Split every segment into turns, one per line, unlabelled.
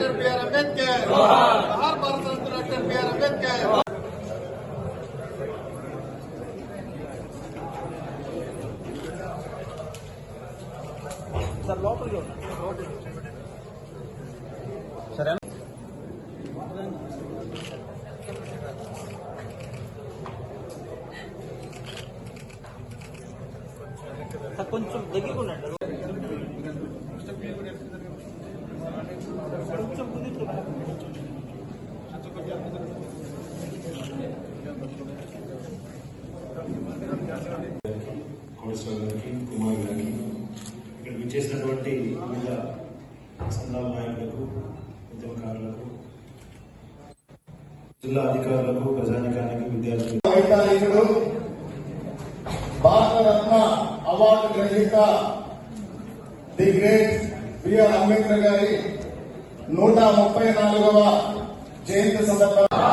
Doctor B R Ambedkar జోహార్ Bharat Ratna doctor B R Ambedkar
కొంచెం దగ్గరికి ఉండండి కొంచెం కుదిరితే
కోటేశ్వర గారికి కుమార్ గారికి ఇక్కడ విచ్చేసినటువంటి వివిధ సంఘాల నాయకులకు ఉద్యమకారులకు జిల్లా అధికారులకు ప్రజానికానికి విద్యార్థులకు
వైతాళికుడు భారతరత్న అవార్డు గ్రహీత the great B R Ambedkar గారి నూట ముప్పై నాలుగవ జయంతి సందర్భంగా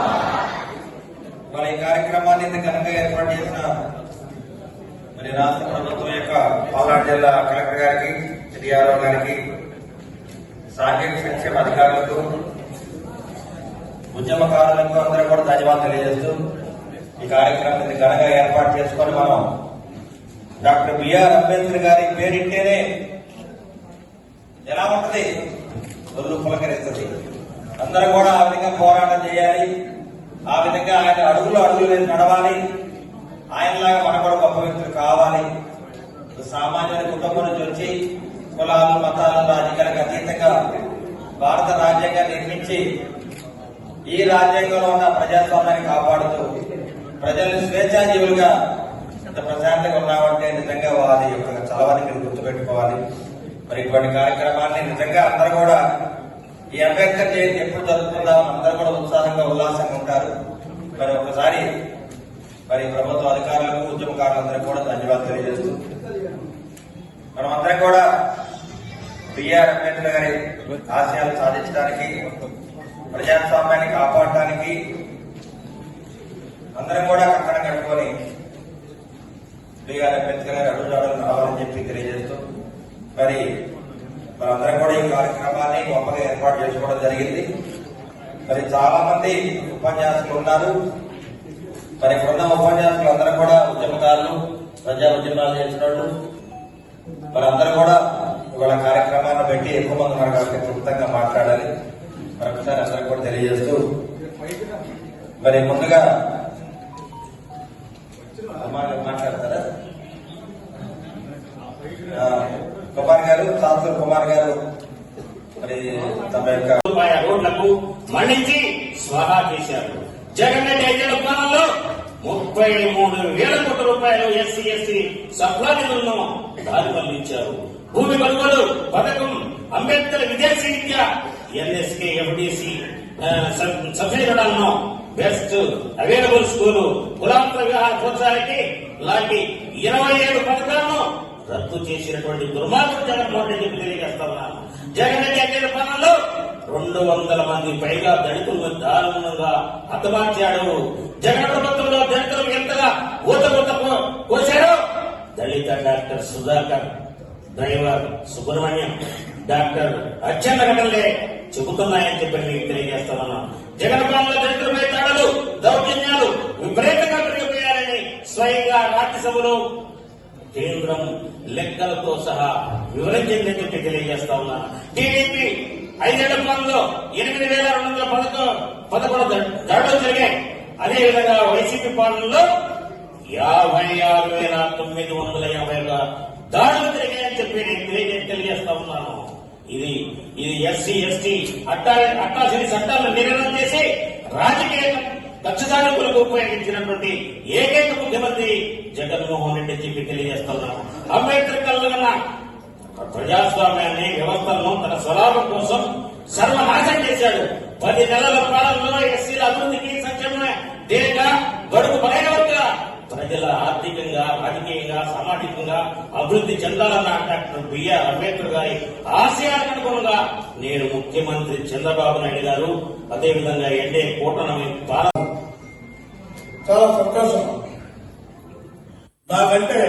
మరి ఈ కార్యక్రమాన్ని ఇంత ఘనంగా ఏర్పాటు చేసిన మరి రాష్ట్ర ప్రభుత్వం యొక్క పల్నాడు జిల్లా కలెక్టర్ గారికి డిఆర్ఓ గారికి సాంఘిక సంక్షేమ అధికారులకు ఉద్యమకారులకు అందరూ కూడా ధన్యవాదాలు తెలియజేస్తూ ఈ కార్యక్రమాన్ని ఘనంగా ఏర్పాటు చేసుకొని మనం డాక్టర్ బిఆర్ అంబేద్కర్ గారి పేరింటేనే ఎలా ఉంటది? ఒళ్ళు పులకరిస్తుంది. అందరూ కూడా ఆ విధంగా పోరాటం చేయాలి. ఆ విధంగా ఆయన అడుగులు అడుగులు నేను నడవాలి. ఆయనలాగా మన కూడా గొప్ప వ్యక్తులు కావాలి. సామాన్యుల కుటుంబం నుంచి వచ్చి కులాలు మతాలు రాజకీయాలకు అతీతంగా భారత రాజ్యాంగాన్ని నిర్మించి ఈ రాజ్యాంగంలో ఉన్న ప్రజాస్వామ్యాన్ని కాపాడుతూ ప్రజలు స్వేచ్ఛాజీవులుగా ఇంత ప్రశాంతంగా ఉన్నామంటే నిజంగా వారి యొక్క చలవాన్ని గుర్తుపెట్టుకోవాలి. మరి ఇటువంటి కార్యక్రమాన్ని నిజంగా అందరూ కూడా ఈ అంబేద్కర్ జయంతి ఎప్పుడు జరుపుకుందాం అందరూ కూడా ఉత్సాహంగా ఉల్లాసంగా ఉంటారు. మరి ఒకసారి మరి ప్రభుత్వ అధికారులకు ఉద్యమకారులందరూ కూడా ధన్యవాదాలు తెలియజేస్తూ అందరం కూడా బిఆర్ అంబేద్కర్ గారి ఆశయాలు సాధించడానికి ప్రజాస్వామ్యాన్ని కాపాడటానికి అందరం కూడా కట్టడం కట్టుకొని బిఆర్ అంబేద్కర్ గారి అడుగుజాడలు రావాలని చెప్పి తెలియజేస్తూ మరి మనందరం కూడా ఈ కార్యక్రమాన్ని గొప్పగా ఏర్పాటు చేసుకోవడం జరిగింది. మరి చాలా మంది ఉపన్యాసకులు ఉన్నారు. మరి ఇప్పుడున్న ఉపన్యాసకులు అందరూ కూడా ఉద్యమకారులు ప్రజా ఉద్యమాలు చేసినట్టు వాళ్ళు మనందరూ కూడా ఇవాళ కార్యక్రమాన్ని పెట్టి ఎక్కువ మంది ఉన్నారు వాళ్ళకి క్లుప్తంగా మాట్లాడాలి. మరొకసారి అందరికి కూడా తెలియజేస్తూ మరి ముందుగా మాట్లాడతారా? కుమార్ గారు సాంసూర్ కుమార్ గారు మరి తమ యొక్క
రూపాయ రోడ్లకు మణించి స్వాహా చేశారు. జగన్ రెడ్డి ఐదేళ్ళ పాలనలో ముప్పై మూడు వేల కోట్ల రూపాయలు ఎస్సీ ఎస్సీ సప్లా నిధులను దారి మళ్ళించారు భూమి కొనుగోలు పథకం అంబేద్కర్ విదేశీ విద్య N S K F D C సభ్యులను బెస్ట్ అవైలబుల్ స్కూలు కులాంతర వివాహ ప్రోత్సాహానికి లాంటి ఇరవై ఏడు పథకాలను రద్దు చేసినటువంటి దుర్మార్గం జగన్మోహన్ రెడ్డి తెలియజేస్తా జగన్ రెడ్డి అధ్యయన రెండు వందల మంది పైగా దళితులు దారుణంగా హతమార్చాడు. జగన్ ప్రభుత్వంలో దళితులు ఎంతగా ఊత ఊత కోశారు? దళిత doctor Sudhakar driver Subrahmanyam doctor Achanna ఘటనలే చెబుతున్నాయని చెప్పి మీకు తెలియజేస్తున్నాను జగన్ పాలన దళితులపై దాడులు దౌర్జన్యాలు విపరీతంగా పెరిగిపోయారని స్వయంగా రాజ్యసభలో కేంద్రం లెక్కలతో సహా వివరించిందని చెప్పి తెలియజేస్తా ఉన్నాను టీడీపీ ఐదేళ్ళ పాలనలో ఎనిమిది వేల రెండు వందల పదకొ పదకొండు ద- దాడులు జరిగాయి. అదేవిధంగా వైసీపీ పాలనలో యాభై ఆరు వేల తొమ్మిది వందల యాభై ఒక దాడులు జరిగాయని చెప్పి నేను తెలియజేస్తా ఉన్నాను. ఇది ఇది ఎస్సీ ఎస్టీ అట్టా అట్టాసిరి చట్టాలను నిర్ణయం చేసి రాజకీయ కక్షదానుకులకు ఉపయోగించినటువంటి ఏకైక ముఖ్యమంత్రి జగన్మోహన్ రెడ్డి చెప్పి తెలియజేస్తున్నాను. అంబేద్కర్ కలుగున్న ప్రజాస్వామ్యాన్ని వ్యవస్థలను తన స్వలాభం కోసం సర్వనాశం చేశాడు. పది నెలల కాలంలో ఎస్సీల అభివృద్ధికి సంక్షేమ దేక గడుపు బలైన ప్రజల ఆర్థికంగా రాజకీయంగా సామాజికంగా అభివృద్ధి చెందాలన్న డాక్టర్ బిఆర్ అంబేద్కర్ గారి ఆశయాలకు అనుగుణంగా నేను ముఖ్యమంత్రి చంద్రబాబు నాయుడు గారు అదేవిధంగా ఎన్డీఏ కూటమి
చాలా సంతోషం. నాకంటే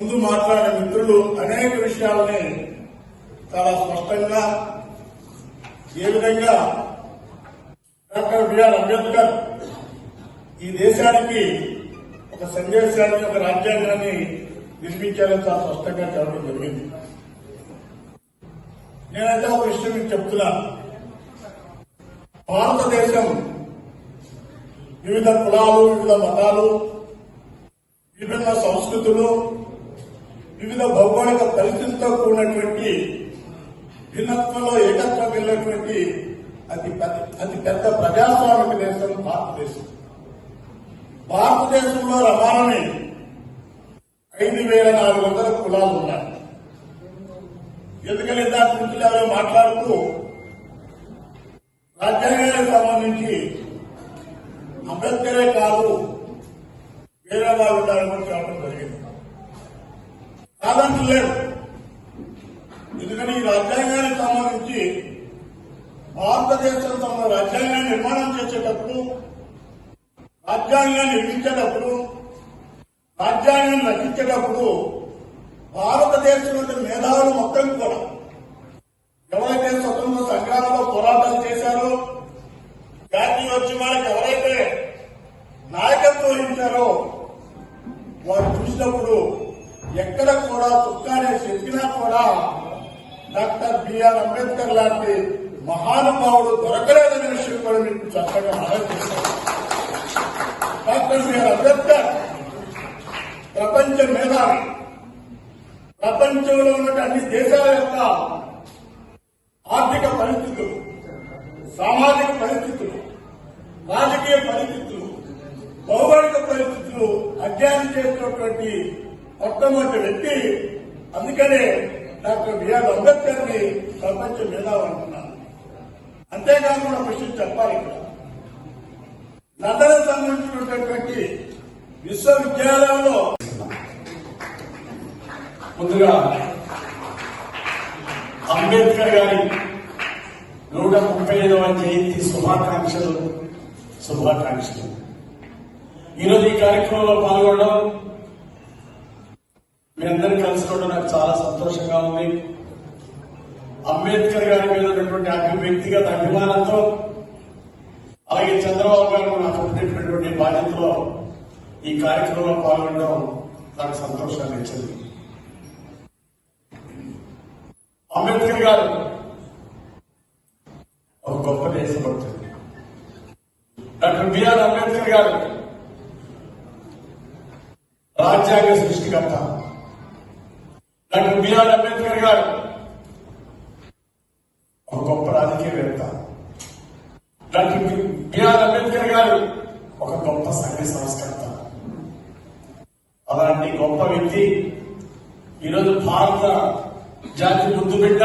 ముందు మాట్లాడే మిత్రులు అనేక విషయాలని చాలా స్పష్టంగా ఏ విధంగా డాక్టర్ బిఆర్ అంబేద్కర్ ఈ దేశానికి ఒక సందేశాన్ని ఒక రాజ్యాంగాన్ని నిర్మించాలని చాలా స్పష్టంగా చెప్పడం జరిగింది. నేనైతే ఒక విషయం చెప్తున్నా. చెప్తున్నాను భారతదేశం వివిధ కులాలు వివిధ మతాలు విభిన్న సంస్కృతులు వివిధ భౌగోళిక పరిస్థితులతో కూడినటువంటి భిన్నత్వంలో ఏకత్వం వెళ్ళినటువంటి అతి పెద్ద అతి పెద్ద ప్రజాస్వామిక దేశం భారతదేశం. భారతదేశంలో రవాణాని ఐదు వేల నాలుగు వందల కులాలు ఉన్నాయి. ఎందుకని దాని గురించి ఎవరో మాట్లాడుతూ రాజ్యాంగానికి సంబంధించి అంబేద్కరే కాదు వేరే వాళ్ళు ఉండాలని చెప్పడం జరిగింది. కాదంటే లేదు. ఎందుకని ఈ రాజ్యాంగానికి సంబంధించి భారతదేశం తమ రాజ్యాంగాన్ని నిర్మాణం చేసేటప్పుడు రాజ్యాంగాన్ని నిర్మించేటప్పుడు రాజ్యాంగాన్ని రచించేటప్పుడు భారతదేశంలోని మేధావులు మొత్తం కూడా ఎవరైతే స్వతంత్ర సంగ్రామంలో పోరాటాలు చేశారో జాతీయోద్యమాలకు ఎవరైతే నాయకత్వం వహించారో వారు చూసినప్పుడు ఎక్కడ కూడా చుక్కానే చెప్పినా కూడా డాక్టర్ బిఆర్ అంబేద్కర్ లాంటి మహానుభావుడు దొరకలేదనే విషయం కూడా మీకు చక్కగా ఆలోచిస్తారు డాక్టర్ బిఆర్ అంబేద్కర్ ప్రపంచ మేధావి ప్రపంచంలో ఉన్న అన్ని దేశాల యొక్క ఆర్థిక పరిస్థితులు సామాజిక పరిస్థితులు రాజకీయ పరిస్థితులు భౌగోళిక పరిస్థితులు అధ్యయనం చేసినటువంటి మొట్టమొదటి వ్యక్తి. అందుకనే డాక్టర్ బిఆర్ అంబేద్కర్ని ప్రపంచ మేధావు అంటున్నాను అంతేకాకుండా విషయం చెప్పాలి ఇక్కడ. లండన్ సంబంధించినటువంటి విశ్వవిద్యాలయంలో
ముందుగా అంబేద్కర్ గారి నూట ముప్పై ఐదవ జయంతి శుభాకాంక్షలు. శుభాకాంక్షలు ఈరోజు ఈ కార్యక్రమంలో పాల్గొనడం మీ అందరినీ కలుసుకోవడం నాకు చాలా సంతోషంగా ఉంది. అంబేద్కర్ గారి మీద ఉన్నటువంటి అభి వ్యక్తిగత అభిమానంతో అలాగే చంద్రబాబు గారు నాకు ఉన్నటువంటి బాధ్యతలో ఈ కార్యక్రమంలో పాల్గొనడం నాకు సంతోషాన్ని ఇచ్చింది. అంబేద్కర్ గారు ఒక గొప్ప దేశభక్తుడు. డాక్టర్ బిఆర్ అంబేద్కర్ గారు రాజ్యాంగ సృష్టికర్త డాక్టర్ బిఆర్ అంబేద్కర్ గారు ఒక గొప్ప రాజకీయవేత్త డాక్టర్ బిఆర్ అంబేద్కర్ గారు ఒక గొప్ప సంఘ సంస్కర్త అలాంటి గొప్ప వ్యక్తి ఈరోజు భారత జాతి ముందు బిడ్డ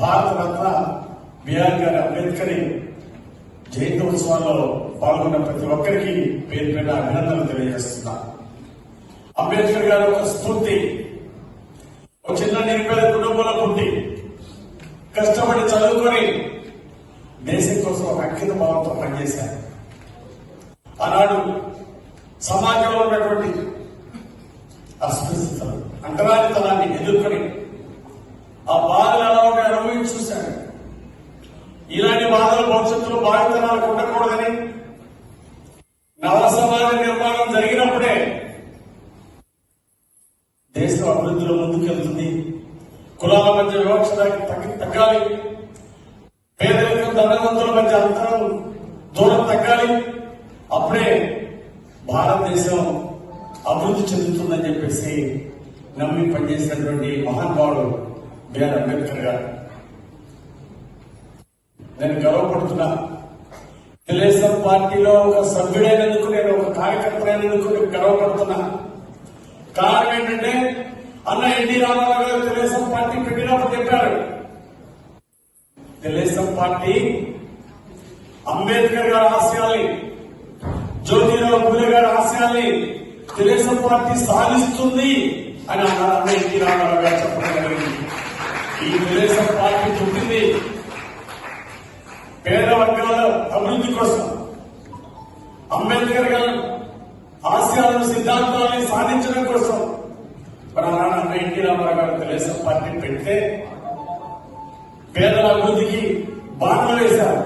భారత రత్న బిఆర్ గారి అంబేద్కర్ జయంతి ఉత్సవాల్లో పాల్గొన్న ప్రతి ఒక్కరికి పేరు పేరు అభినందనలు తెలియజేస్తున్నా. అంబేద్కర్ గారు ఒక స్ఫూర్తి ఒక చిన్న నిరుపేద కుటుంబంలో పుట్టి కష్టపడి చదువుకొని దేశం కోసం ఒక అంకిత భావంతో పనిచేశారు. ఆనాడు సమాజంలో ఉన్నటువంటి అస్పృశ్యతలు అంటరానితనాన్ని ఎదుర్కొని ఆ బాధలు ఎలా ఉంటాయి అనుభవించి చూశాడు. ఇలాంటి బాధలు భవిష్యత్తులో బాధితనాలకు ఉండకూడదని నవ సమాజ నిర్మాణం జరిగినప్పుడే దేశం అభివృద్ధిలో ముందుకెళ్తుంది కులాల మధ్య వివక్ష తగ్గాలి. పేదరికం ధనవంతుల మధ్య అంతరం దూరం తగ్గాలి. అప్పుడే భారతదేశం అభివృద్ధి చెందుతుందని చెప్పేసి నమ్మి పనిచేసినటువంటి మహానుభావుడు బిఆర్ అంబేద్కర్ గారు. నేను గర్వపడుతున్నా తెలుగుదేశం పార్టీలో ఒక సభ్యుడైనందుకు నేను ఒక కార్యకర్తలైనందుకు నేను గర్వపడుతున్నా. కారణం ఏంటంటే అన్న ఎన్టీ రామారావు గారు తెలుగుదేశం పార్టీ పెట్టినప్పుడు చెప్పారు తెలుగుదేశం పార్టీ అంబేద్కర్ గారి ఆశయాల్ని జ్యోతిరావు పూలే గారి ఆశయాల్ని తెలుగుదేశం పార్టీ సాధిస్తుంది అని అన్నారు అన్న ఎన్టీ రామారావు గారు చెప్పడం జరిగింది. ఈ తెలుగుదేశం పార్టీ పుట్టింది పేద వర్గాల అభివృద్ధి కోసం. అంబేద్కర్ గారు ఆశయాలను సిద్ధాంతాలను సాధించడం కోసం. ఎన్టీ రామారావు గారు తెలుగుదేశం పార్టీ పెడితే పేదల అభివృద్ధికి బాటలు వేశారు.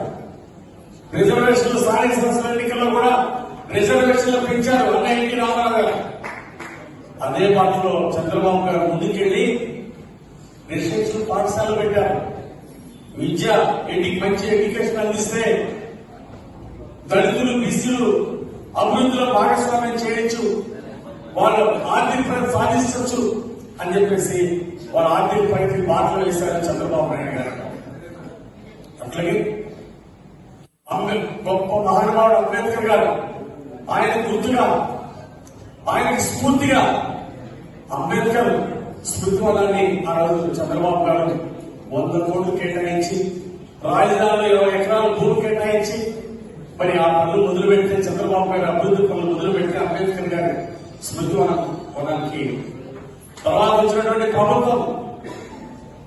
రిజర్వేషన్లు స్థానిక సంస్థల ఎన్నికల్లో కూడా రిజర్వేషన్లు పెంచారు. అన్న ఎన్టీ రామారావు గారు అదే పార్టీలో చంద్రబాబు గారు ముందుకెళ్ళి రిజర్వేషన్ పాఠశాలలు పెట్టారు. విద్య ఎడ్డి మంచి ఎడ్యుకేషన్ అందిస్తే దళితులు బీసీలు అభివృద్ధిలో భాగస్వామ్యం చేయొచ్చు. వాళ్ళ ఆర్థిక సాధించవచ్చు అని చెప్పేసి వాళ్ళ ఆర్థిక పరిధి మాటలు వేశారు చంద్రబాబు నాయుడు గారు. అట్లాగే గొప్ప మహానుభావుడు అంబేద్కర్ గారు ఆయన గుర్తుగా ఆయనకి స్ఫూర్తిగా అంబేద్కర్ స్మృతి వనాన్ని ఆ రోజు చంద్రబాబు గారు వంద కోట్లు కేటాయించి రాజధానిలో ఇరవై ఎకరాల భూమి కేటాయించి మరి ఆ పనులు మొదలు చంద్రబాబు గారి అభివృద్ధి పనులు మొదలు అంబేద్కర్ గారి స్మృతి వనం వనానికి తర్వాత వచ్చినటువంటి ప్రభుత్వం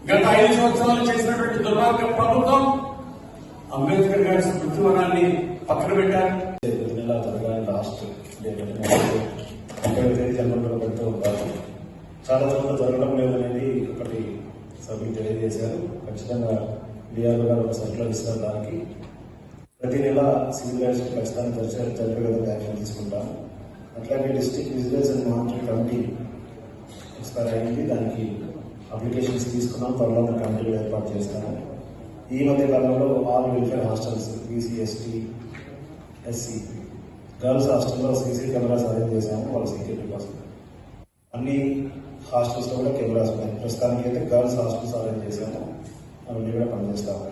గత ఐదు సంవత్సరాలు చేసినటువంటి దుర్మార్గ ప్రభుత్వం అంబేద్కర్ గారి స్మృతివనాన్ని పక్కన పెట్టారు.
లాస్ట్ డేట్ పెడుతూ ఉంటారు చాలా చోట్ల జరగడం లేదనేది ఒకటి సభ్యులు తెలియజేశారు. ఖచ్చితంగా డిఆర్ఓ గారు ఒక సర్కులర్ ఇస్తారు దానికి. ప్రతి నెల సివిల్ రైట్స్ ఖచ్చితంగా జరిపే జరిపే విధంగా యాక్షన్ తీసుకుంటాం అట్లాగే district vigilance and monitoring committee expire అయింది దానికి అప్లికేషన్స్ తీసుకున్నాం త్వరలో ఒక కమిటీలు ఏర్పాటు చేస్తాము. ఈ మధ్య కాలంలో all welfare hostels BC ST SC girls హాస్టల్లో సీసీ కెమెరాస్ అరేంజ్ చేశాము వాళ్ళ సెక్యూరిటీ కోసం. అన్ని హాస్టల్స్లో కూడా కెమెరాస్ ఉన్నాయి. ప్రస్తుతానికి అయితే గర్ల్స్ హాస్టల్స్ అరేంజ్ చేశాము అవన్నీ కూడా పనిచేస్తాము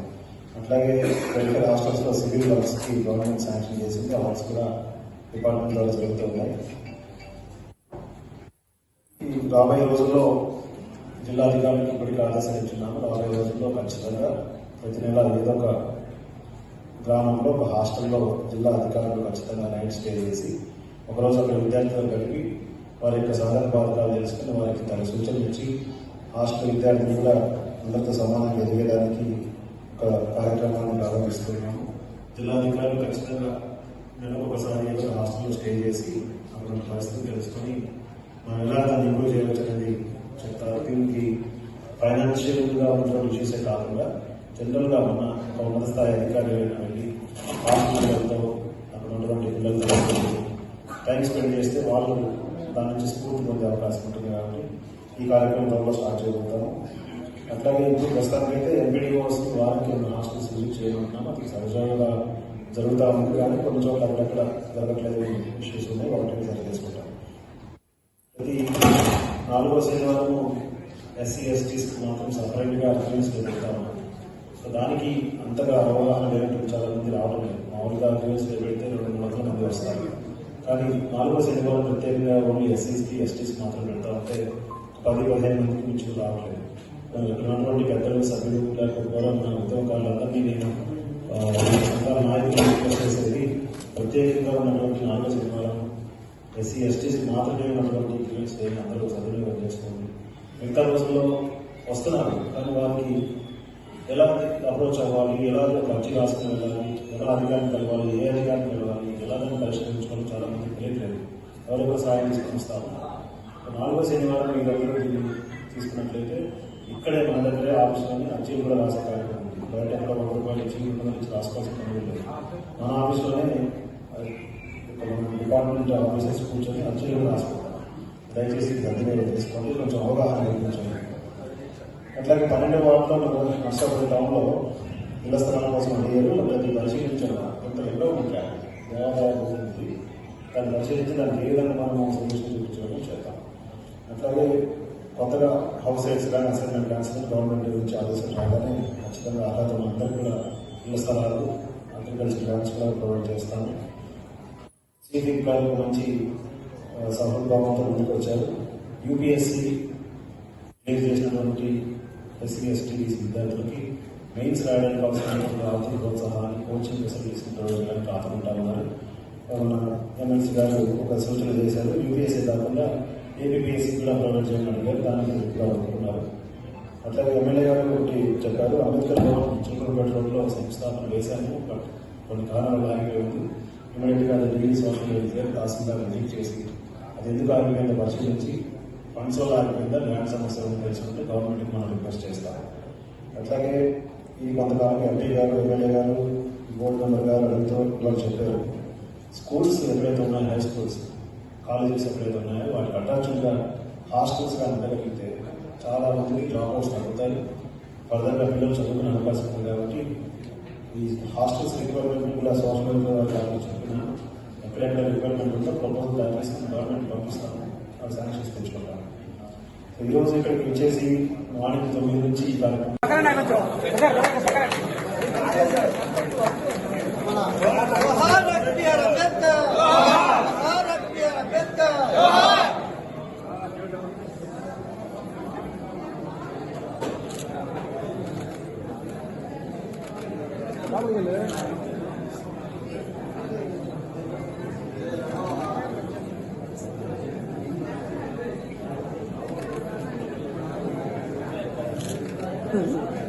అట్లాగే వెల్ఫేర్ హాస్టల్స్లో సివిల్ వర్క్స్కి గవర్నమెంట్ శాంక్షన్ చేసింది ఆ వర్క్స్ కూడా డిపార్ట్మెంట్లో జరుగుతూ ఉన్నాయి రాబోయే రోజుల్లో జిల్లాధికారులకు ఇప్పటికీ ఆదేశాలు ఇచ్చున్నాము రాబోయే రోజుల్లో ఖచ్చితంగా ప్రతి నెల ఏదో ఒక గ్రామంలో ఒక హాస్టల్లో జిల్లా అధికారులు ఖచ్చితంగా నైట్ స్టే చేసి ఒకరోజు అక్కడ విద్యార్థులు కలిపి వారి యొక్క సాధన బాధకాలు తెలుసుకుని వారికి తన సూచనలు ఇచ్చి హాస్టల్ విద్యార్థులు కూడా అందరితో సమానంగా ఎదిగేదానికి ఒక కార్యక్రమాన్ని ప్రారంభిస్తున్నాము జిల్లాధికారులు ఖచ్చితంగా నెలకు ఒకసారి ఏదో హాస్టల్లో స్టే చేసి అక్కడ పరిస్థితి తెలుసుకొని మనం ఎలా దాన్ని ఇంప్రూవ్ చేయవచ్చు అనేది చెప్తారు దీనికి ఉన్నటువంటి కాకుండా జనరల్గా మన ఒక ఉన్నత స్థాయి అధికారులు వెళ్ళి అక్కడ ఉన్నటువంటి పిల్లలతో టైం స్పెండ్ చేస్తే వాళ్ళు దాని నుంచి స్ఫూర్తి పొందే అవకాశం ఉంటుంది కాబట్టి ఈ కార్యక్రమం త్వరలో స్టార్ట్ చేయబోతాము. అట్లాగే ఇప్పుడు ప్రస్తుతానికి అయితే ఎంపీడీఓస్ వారికి ఉన్న హాస్పిటల్స్ విజిట్ చేయనుంటున్నాం అది సహజంగా జరుగుతూ ఉంది. కానీ కొన్ని చోట్ల అక్కడక్కడ జరగట్లేదు ఇష్యూస్ ఉన్నాయి. వాటిని సరి చేసుకుంటాం ప్రతి నాలుగో శనివారము ఎస్సీ ఎస్టీస్కి మాత్రం సపరేట్గా గా పెడతాము. సో దానికి అంతగా అవగాహన లేనట్టు చాలా మంది రావడం లేదు. మామూలుగా అగ్రిమెంట్స్ పెడితే రెండు మూడు వందల మంది వస్తారు. కానీ నాలుగో శనివారం ప్రత్యేకంగా ఓన్లీ ఎస్సీస్కి ఎస్టీస్కి మాత్రం పెడతా ఉంటే పది పదిహేను మందికి మించి రావట్లేదు ఇక్కడ ఉన్నటువంటి పెద్దలు సభ్యులు లేకపోవడం మన ఉద్యోగాలందరినీ నేను నాయకులు చేసేది ప్రత్యేకంగా ఉన్నటువంటి నాలుగో శనివారం ఎస్సీ ఎస్టీస్ మాత్రమే ఉన్నటువంటి క్లినిక్స్ అందరూ సద్వినియోగం చేసుకోండి మిగతా రోజుల్లో వస్తున్నారు. కానీ వారికి ఎలా అప్రోచ్ అవ్వాలి? ఎలా అర్జీ రాసుకుని వెళ్ళాలి? ఎలా అధికారిని కలవాలి? ఏ అధికారిని కలవాలి? ఎలా దాన్ని పరిష్కరించుకోవాలి? చాలా మంది తెలియట్లేదు ఎవరెవరు సహాయం తీసుకొస్తాము నాలుగో శనివారం మీ దగ్గర తీసుకున్నట్లయితే ఇక్కడే మన దగ్గరే ఆఫీస్లోనే అర్జీలు కూడా రాసే కార్యక్రమం ఉంది. బయట ఎక్కడ ఒక రూపాయలు ఇచ్చి రాసుకోవాల్సిన పని లేదు. మన ఆఫీస్లోనే అది డిపార్ట్మెంట్ ఆఫీసర్స్ కూర్చొని అర్జీలు రాసుకుంటాం దయచేసి గద్దె తీసుకోండి. కొంచెం అవగాహన కల్పించండి అట్లాగే పన్నెండు వార్డులో మన నర్సాపూర్ టౌన్లో ఇళ్ళ స్థలాల కోసం అడిగారు. దాన్ని పరిశీలించడం కొంత ఎన్నో ఉంటాయి దేవాదాయ ఉంది. దాన్ని పరిశీలించి దానికి ఏ విధంగా మనం సొల్యూషన్ చూపించడం చేద్దాం అట్లాగే కొత్తగా హౌస్ సైట్స్ కానీ అసైన్మెంట్ కానీ గవర్నమెంట్ గురించి ఆలోచన రాగానే ఖచ్చితంగా అర్హత అందరికీ కూడా ఇళ్ళ స్థలాలు అగ్రికల్చర్ ల్యాండ్స్ కూడా ప్రొవైడ్ చేస్తాము. సిటీ ప్లాన్ మంచి సఫలభావంతో ముందుకు వచ్చారు యూపీఎస్సీ క్లియర్ చేసినటువంటి ఎస్సీ ఎస్టీ విద్యార్థులకి మెయిన్స్ రాయడానికి అవసరమైనటువంటి ఆర్థిక ప్రోత్సాహాన్ని కోచింగ్ ఫెసిలిటీస్ ప్రొవైడ్ చేయడానికి ఉన్నారు. మన ఎమ్మెల్సీ గారు ఒక సూచన చేశారు. యూపీఎస్సీ కాకుండా ఏపీఎస్సీ కూడా ప్రొవైడ్ చేయమని అడిగారు. దానికి తృప్తిగా ఒప్పుకున్నారు అట్లాగే ఎమ్మెల్యే గారు ఒకటి చెప్పారు. అంబేద్కర్ భవన్ చిక్కుడుపేట రోడ్లో సంస్థాపన వేశాము బట్ కొన్ని కారణాలు ఆగిపోయింది ఇమీడియట్గా అది రిలీజ్ అవసరం వెళ్తే తహసీల్దార్ విజిట్ చేసి అది ఎందుకు ఆగిపోయిందో పరిశీలించి ఫండ్స్ వల్ల ఆగిపోయిందా ల్యాండ్ సమస్య తెలుసుకుంటే గవర్నమెంట్కి మనం రిక్వెస్ట్ చేస్తాం అట్లాగే ఈ కొంతకాలం ఎంపీ గారు ఎమ్మెల్యే గారు బోర్డు మెంబర్ గారు అడుగుతూ వాళ్ళు చెప్పారు స్కూల్స్ ఎప్పుడైతే ఉన్నాయో హై స్కూల్స్ కాలేజెస్ ఎప్పుడైతే ఉన్నాయో వాటికి అటాచ్డ్గా హాస్టల్స్ కానీ ఉండగలిగితే చాలా మందికి డ్రాప్ అవుట్స్ తగ్గుతాయి ఫర్దర్గా పిల్లలు చదువుకునే అవకాశం ఉంది కాబట్టి ఈ హాస్టల్స్ రిక్వైర్మెంట్ కూడా సోషల్ వెల్ఫేర్ వాళ్ళు చెప్పిన ఎక్కడెక్కడ రిక్వైర్మెంట్ ఉందో ప్రపోజల్ తయారు చేసి గవర్నమెంట్ పంపిస్తాము. వాళ్ళు శాంక్షన్స్ తెచ్చుకుంటాము సో ఈరోజు ఇక్కడికి వచ్చేసి మార్నింగ్ తొమ్మిది నుంచి ఈ కార్యక్రమం
对